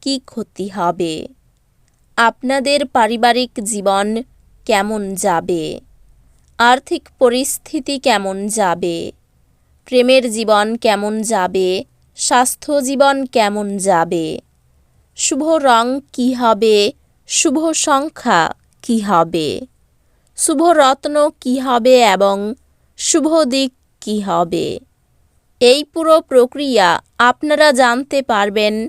কী ক্ষতি হবে? আপনাদের পারিবারিক জীবন কেমন যাবে? আর্থিক পরিস্থিতি কেমন যাবে? প্রেমের জীবন কেমন যাবে? স্বাস্থ্য জীবন কেমন যাবে? শুভ রং কী হবে? শুভ সংখ্যা কী হবে? শুভ রত্ন কী হবে এবং শুভ দিক কী হবে? এই পুরো প্রক্রিয়া আপনারা জানতে পারবেন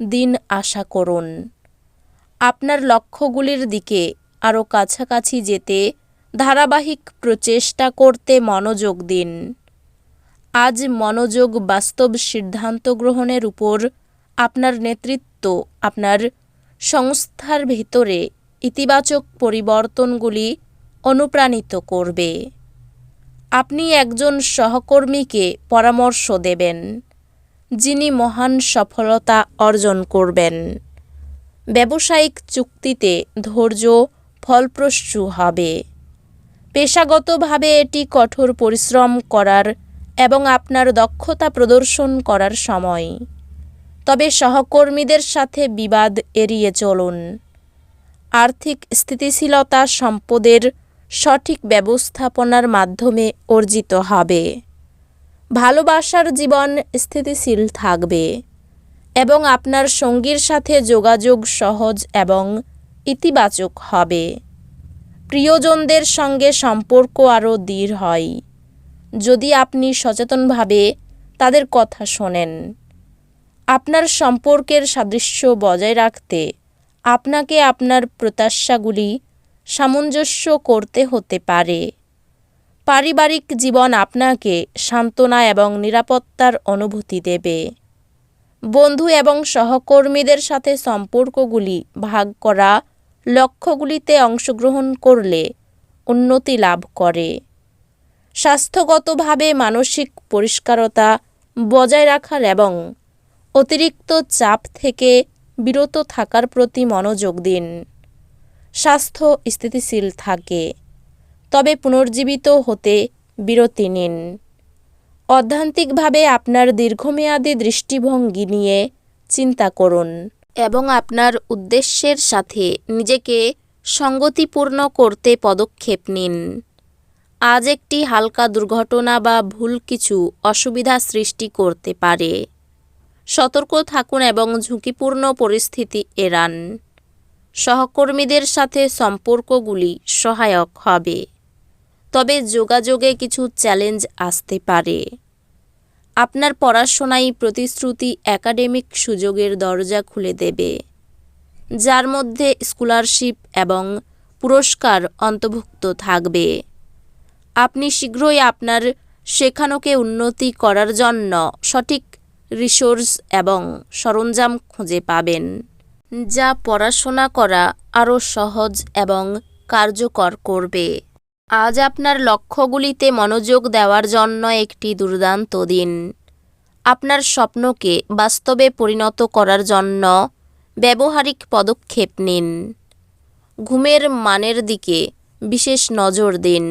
দিন আশা করুন। আপনার লক্ষ্যগুলির দিকে আরও কাছাকাছি যেতে ধারাবাহিক প্রচেষ্টা করতে মনোযোগ দিন। আজ মনোযোগ বাস্তব সিদ্ধান্ত গ্রহণের উপর আপনার নেতৃত্ব আপনার সংস্থার ভিতরে ইতিবাচক পরিবর্তনগুলি অনুপ্রাণিত করবে। আপনি একজন সহকর্মীকে পরামর্শ দেবেন। যিনি মহান সফলতা অর্জন করবেন। ব্যবসায়িক চুক্তিতে ধৈর্য ফলপ্রসূ হবে। পেশাগতভাবে এটি কঠোর পরিশ্রম করার এবং আপনার দক্ষতা প্রদর্শন করার সময়। তবে সহকর্মীদের সাথে বিবাদ এড়িয়ে চলুন। আর্থিক স্থিতিশীলতা সম্পদের সঠিক ব্যবস্থাপনার মাধ্যমে অর্জিত হবে। ভালোবাসার জীবন স্থিতিশীল থাকবে এবং আপনার সঙ্গীর সাথে যোগাযোগ সহজ এবং ইতিবাচক হবে। প্রিয়জনদের সঙ্গে সম্পর্ক আরও দৃঢ় হয়। যদি আপনি সচেতনভাবে তাদের কথা শোনেন, আপনার সম্পর্কের সাদৃশ্য বজায় রাখতে আপনাকে আপনার প্রত্যাশাগুলি সামঞ্জস্য করতে হতে পারে। পারিবারিক জীবন আপনাকে সান্ত্বনা এবং নিরাপত্তার অনুভূতি দেবে। বন্ধু এবং সহকর্মীদের সাথে সম্পর্কগুলি ভাগ করা, লক্ষ্যগুলিতে অংশগ্রহণ করলে উন্নতি লাভ করে। স্বাস্থ্যগতভাবে মানসিক পরিষ্কারতা বজায় রাখার এবং অতিরিক্ত চাপ থেকে বিরত থাকার প্রতি মনোযোগ দিন। স্বাস্থ্য স্থিতিশীল থাকে। তবে পুনর্জীবিত হতে বিরতি নিন। অধ্যান্তিকভাবে আপনার দীর্ঘমেয়াদী দৃষ্টিভঙ্গি নিয়ে চিন্তা করুন এবং আপনার উদ্দেশ্যের সাথে নিজেকে সঙ্গতিপূর্ণ করতে পদক্ষেপ নিন। আজ একটি হালকা দুর্ঘটনা বা ভুল কিছু অসুবিধা সৃষ্টি করতে পারে। সতর্ক থাকুন এবং ঝুঁকিপূর্ণ পরিস্থিতি এড়ান। সহকর্মীদের সাথে সম্পর্কগুলি সহায়ক হবে। তবে যোগাযোগে কিছু চ্যালেঞ্জ আসতে পারে। আপনার পড়াশোনায় প্রতিশ্রুতি একাডেমিক সুযোগের দরজা খুলে দেবে, যার মধ্যে স্কলারশিপ এবং পুরস্কার অন্তর্ভুক্ত থাকবে। আপনি শীঘ্রই আপনার শেখানোকে উন্নতি করার জন্য সঠিক রিসোর্স এবং সরঞ্জাম খুঁজে পাবেন, যা পড়াশোনা করা আরও সহজ এবং কার্যকর করবে। আজ আপনার লক্ষ্যগুলিতে মনোযোগ দেওয়ার জন্য একটি দুর্দান্ত দিন। আপনার স্বপ্নকে বাস্তবে পরিণত করার জন্য ব্যবহারিক পদক্ষেপ নিন। ঘুমের মানের দিকে বিশেষ নজর দিন,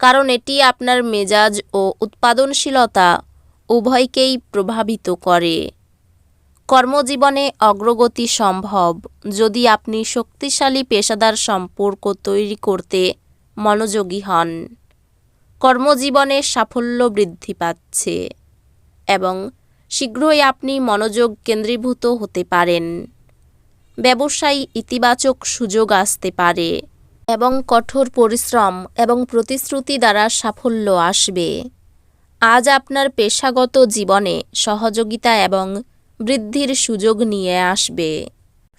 কারণ এটি আপনার মেজাজ ও উৎপাদনশীলতা উভয়কেই প্রভাবিত করে। কর্মজীবনে অগ্রগতি সম্ভব। যদি আপনি শক্তিশালী পেশাদার সম্পর্ক তৈরি করতে মনোযোগী হন। কর্মজীবনে সাফল্য বৃদ্ধি পাচ্ছে এবং শীঘ্রই আপনি মনোযোগ কেন্দ্রীভূত হতে পারেন। ব্যবসায়ী ইতিবাচক সুযোগ আসতে পারে এবং কঠোর পরিশ্রম এবং প্রতিশ্রুতি দ্বারা সাফল্য আসবে। আজ আপনার পেশাগত জীবনে সহযোগিতা এবং বৃদ্ধির সুযোগ নিয়ে আসবে।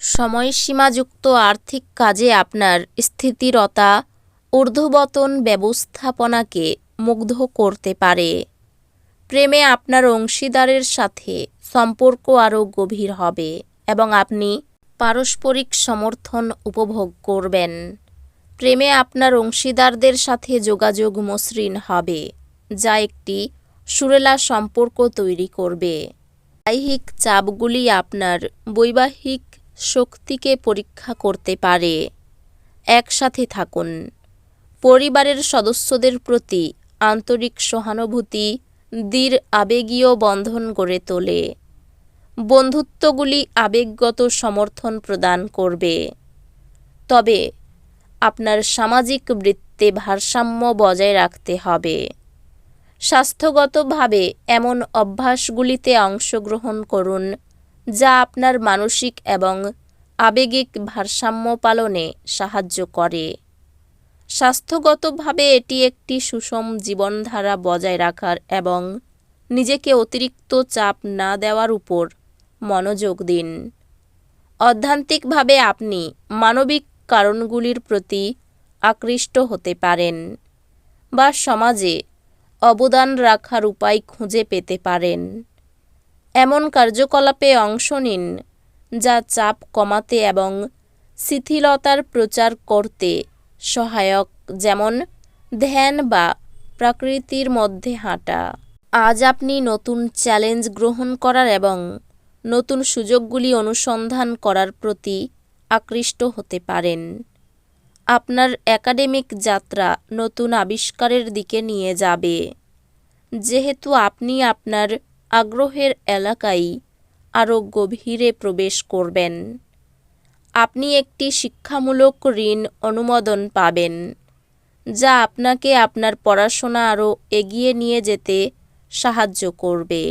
সময়সীমাযুক্ত আর্থিক কাজে আপনার স্থিতিরতা ঊর্ধ্ববতন ব্যবস্থাপনাকে মুগ্ধ করতে পারে। প্রেমে আপনার অংশীদারের সাথে সম্পর্ক আরও গভীর হবে এবং আপনি পারস্পরিক সমর্থন উপভোগ করবেন। প্রেমে আপনার অংশীদারদের সাথে যোগাযোগ মসৃণ হবে, যা একটি সুরেলা সম্পর্ক তৈরি করবে। বৈবাহিক চাপগুলি আপনার বৈবাহিক শক্তিকে পরীক্ষা করতে পারে। একসাথে থাকুন। পরিবারের সদস্যদের প্রতি আন্তরিক সহানুভূতি, দৃঢ় আবেগীয় বন্ধন গড়ে তোলে। বন্ধুত্বগুলি আবেগগত সমর্থন প্রদান করবে। তবে আপনার সামাজিক বৃত্তে ভারসাম্য বজায় রাখতে হবে। স্বাস্থ্যগতভাবে এমন অভ্যাসগুলিতে অংশগ্রহণ করুন, যা আপনার মানসিক এবং আবেগিক ভারসাম্য পালনে সাহায্য করে। স্বাস্থ্যগতভাবে এটি একটি সুষম জীবনধারা বজায় রাখার এবং নিজেকে অতিরিক্ত চাপ না দেওয়ার উপর মনোযোগ দিন। অধ্যান্তিকভাবে আপনি মানবিক কারণগুলির প্রতি আকৃষ্ট হতে পারেন বা সমাজে অবদান রাখার উপায় খুঁজে পেতে পারেন। এমন কার্যকলাপে অংশ নিন যা চাপ কমাতে এবং শিথিলতার প্রচার করতে সহায়ক, যেমন ধ্যান বা প্রকৃতির মধ্যে হাঁটা। আজ আপনি নতুন চ্যালেঞ্জ গ্রহণ করার এবং নতুন সুযোগগুলি অনুসন্ধান করার প্রতি আকৃষ্ট হতে পারেন। আপনার একাডেমিক যাত্রা নতুন আবিষ্কারের দিকে নিয়ে যাবে। যেহেতু আপনি আপনার আগ্রহের এলাকায় আরও গভীরে প্রবেশ করবেন। আপনি একটি শিক্ষামূলক ঋণ অনুমোদন পাবেন, যা আপনাকে আপনার পড়াশোনা আরও এগিয়ে নিয়ে যেতে সাহায্য করবে।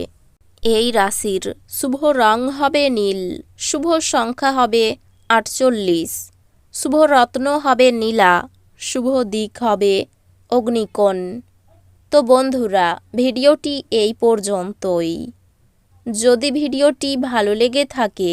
এই রাশির শুভ রং হবে নীল, শুভ সংখ্যা হবে আটচল্লিশ, শুভ রত্ন হবে নীলা, শুভ দিক হবে অগ্নিকোণ। তো বন্ধুরা, ভিডিওটি এই পর্যন্তই। যদি ভিডিওটি ভালো লেগে থাকে